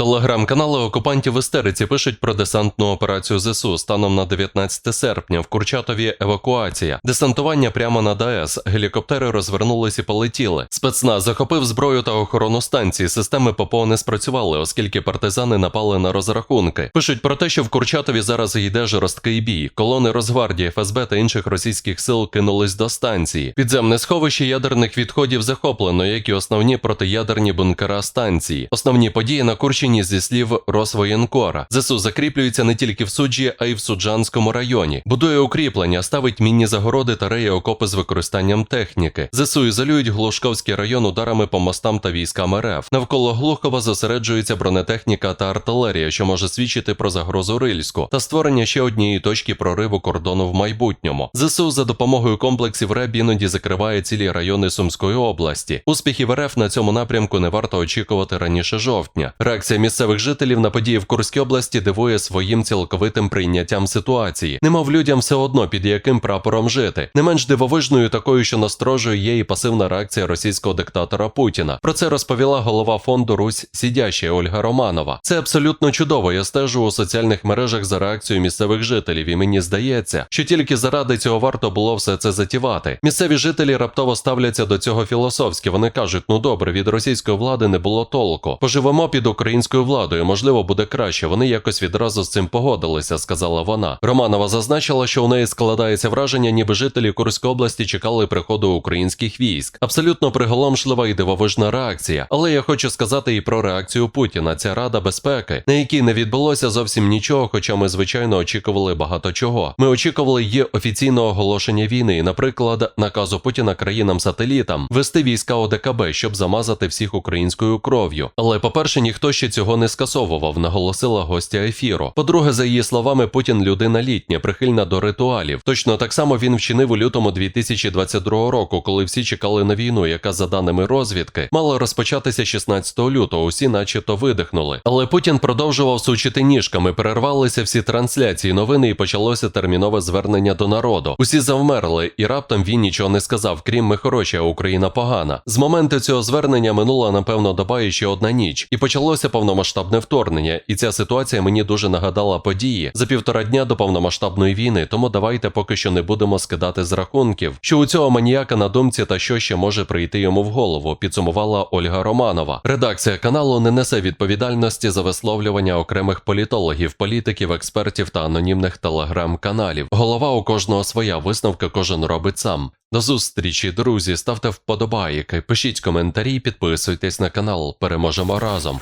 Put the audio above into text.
Телеграм-канали окупантів в істериці пишуть про десантну операцію ЗСУ станом на 19 серпня в Курчатові евакуація. Десантування прямо на ДАЕС. Гелікоптери розвернулись і полетіли. Спецназ захопив зброю та охорону станції. Системи ППО не спрацювали, оскільки партизани напали на розрахунки. Пишуть про те, що в Курчатові зараз йде жорсткий бій. Колони Росгвардії, ФСБ та інших російських сил кинулись до станції. Підземне сховище ядерних відходів захоплено, як і основні протиядерні бункера станції. Основні події на Курщині зі слів Росвоєнкора. ЗСУ закріплюється не тільки в суджі, а й в Суджанському районі. Будує укріплення, ставить мінні загороди та реє окопи з використанням техніки. ЗСУ ізолюють Глушковський район ударами по мостам та військам РФ. Навколо Глухова зосереджується бронетехніка та артилерія, що може свідчити про загрозу Рильську та створення ще однієї точки прориву кордону в майбутньому. ЗСУ за допомогою комплексів РЕБ іноді закриває цілі райони Сумської області. Успіхів РФ на цьому напрямку не варто очікувати раніше жовтня. Реакція місцевих жителів на події в Курській області дивує своїм цілковитим прийняттям ситуації. Немов людям все одно під яким прапором жити. Не менш дивовижною такою, що насторожує є і пасивна реакція російського диктатора Путіна. Про це розповіла голова фонду Русь Сідяща Ольга Романова. Це абсолютно чудово. Я стежу у соціальних мережах за реакцією місцевих жителів, і мені здається, що тільки заради цього варто було все це затівати. Місцеві жителі раптово ставляться до цього філософськи. Вони кажуть: ну добре, від російської влади не було толку. Поживемо під українською владою, можливо, буде краще. Вони якось відразу з цим погодилися, сказала вона. Романова зазначила, що у неї складається враження, ніби жителі Курської області чекали приходу українських військ. Абсолютно приголомшлива і дивовижна реакція. Але я хочу сказати і про реакцію Путіна. Ця рада безпеки, на якій не відбулося зовсім нічого, хоча ми звичайно очікували багато чого. Ми очікували її офіційного оголошення війни, наприклад, наказу Путіна країнам-сателітам вести війська ОДКБ, щоб замазати всіх українською кров'ю. Але, по-перше, ніхто ще цього не скасовував, наголосила гостя ефіру. По-друге, за її словами, Путін людина літня, прихильна до ритуалів. Точно так само він вчинив у лютому 2022 року, коли всі чекали на війну, яка, за даними розвідки, мала розпочатися 16 лютого. Усі, начебто, видихнули. Але Путін продовжував сучити ніжками, перервалися всі трансляції новини, і почалося термінове звернення до народу. Усі завмерли, і раптом він нічого не сказав, крім ми хороші, а Україна погана. З моменту цього звернення минула напевно доба і ще одна ніч, і почалося повномасштабне вторгнення. І ця ситуація мені дуже нагадала події за півтора дня до повномасштабної війни. Тому давайте поки що не будемо скидати з рахунків, що у цього маніяка на думці та що ще може прийти йому в голову. Підсумувала Ольга Романова. Редакція каналу не несе відповідальності за висловлювання окремих політологів, політиків, експертів та анонімних телеграм-каналів. Голова у кожного своя висновка кожен робить сам. До зустрічі, друзі. Ставте вподобайки, пишіть коментарі, підписуйтесь на канал. Переможемо разом.